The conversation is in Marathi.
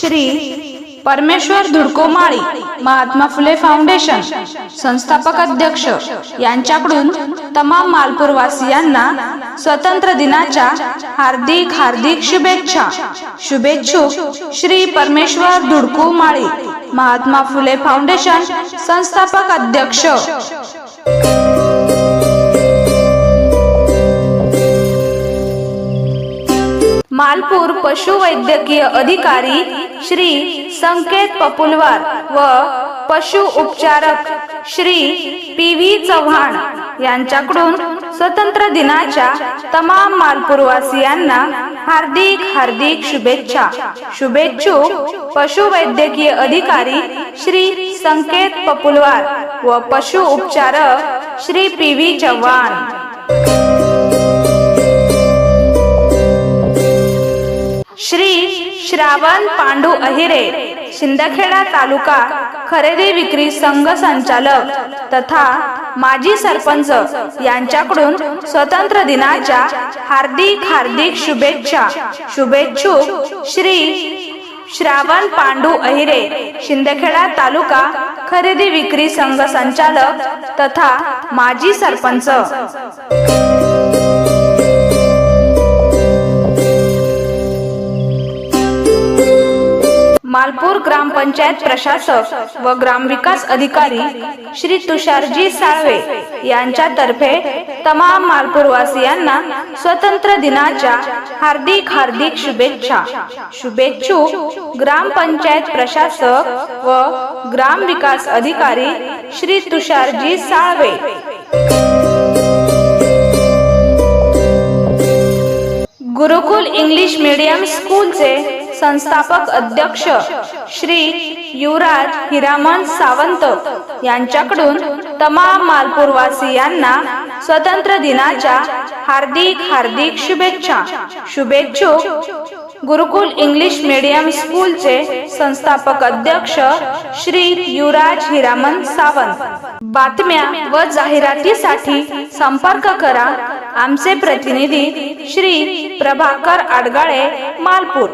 श्री परमेश्वर धुडको माळी महात्मा फुले फाउंडेशन संस्थापक अध्यक्ष यांच्याकडून तमाम मालपूरवासियांना स्वतंत्र दिनाच्या हार्दिक हार्दिक शुभेच्छा. शुभेच्छुक श्री परमेश्वर धुडको माळी महात्मा फुले फाउंडेशन संस्थापक अध्यक्ष. नागपूर पशुवैद्यकीय अधिकारी श्री संकेत पपुलवार व पशु उपचारक श्री पी व्ही चव्हाण यांच्याकडून स्वतंत्र दिनाच्या तमाम मालपूरवासियांना हार्दिक हार्दिक शुभेच्छा. शुभेच्छुक पशुवैद्यकीय अधिकारी श्री संकेत पपुलवार व पशु उपचारक श्री पी व्ही चव्हाण. श्रावण पांडू अहिरे शिंदखेडा तालुका खरेदी विक्री संघ संचालक तथा माजी सरपंच यांच्याकडून स्वतंत्र दिनाच्या हार्दिक हार्दिक शुभेच्छा. शुभेच्छुक श्री श्रावण पांडू अहिरे शिंदखेडा तालुका खरेदी विक्री संघ संचालक तथा माजी सरपंच. मालपूर ग्रामपंचायत प्रशासक व ग्रामविकास अधिकारी श्री तुषारजी साळवे यांच्यातर्फे तमाम मालपूरवासियांना स्वतंत्र दिनाच्या हार्दिक हार्दिक शुभेच्छा. शुभेच्छुक ग्रामपंचायत प्रशासक व ग्रामविकास अधिकारी श्री तुषारजी साळवे. गुरुकुल इंग्लिश मीडियम स्कूलचे संस्थापक अध्यक्ष श्री युवराज हिरामन सावंत यांच्याकडून तमाम मालपूरवासियांना स्वतंत्र दिनाच्या हार्दिक हार्दिक शुभेच्छा. शुभेच्छुक गुरुकुल इंग्लिश मीडियम स्कूलचे संस्थापक अध्यक्ष श्री युवराज हिरामन सावंत. बातम्या व जाहिरातीसाठी संपर्क करा. आमचे प्रतिनिधी श्री प्रभाकर आडगाळे मालपूर.